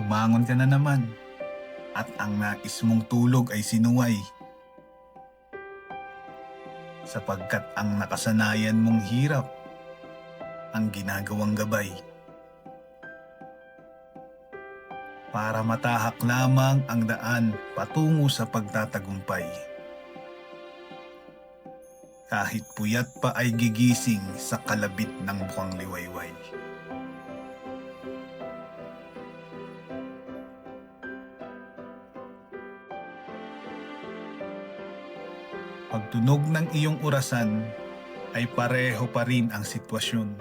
Bumangon ka na naman. At ang nais mong tulog ay sinuway. Sapagkat ang nakasanayan mong hirap ang ginagawang gabay. Para matahak lamang ang daan patungo sa pagtatagumpay. Kahit puyat pa ay gigising sa kalabit ng mukhang liwayway. Pagtunog ng iyong orasan ay pareho pa rin ang sitwasyon.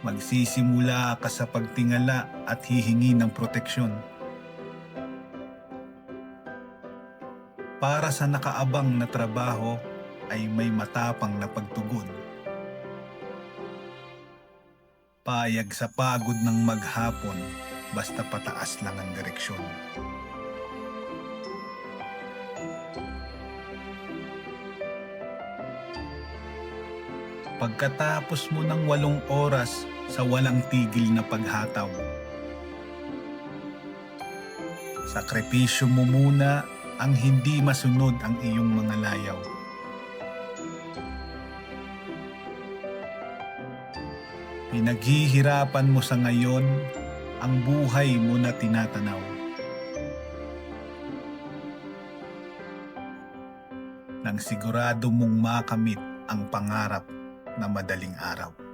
Magsisimula ka sa pagtingala at hihingi ng proteksyon. Para sa nakaabang na trabaho ay may matapang na pagtugon. Payag sa pagod ng maghapon basta pataas lang ang direksyon. Pagkatapos mo ng walong oras sa walang tigil na paghataw. Sakripisyo mo muna ang hindi masunod ang iyong mga layaw. Pinaghihirapan mo sa ngayon ang buhay mo na tinatanaw. Nang sigurado mong makamit ang pangarap na madaling araw.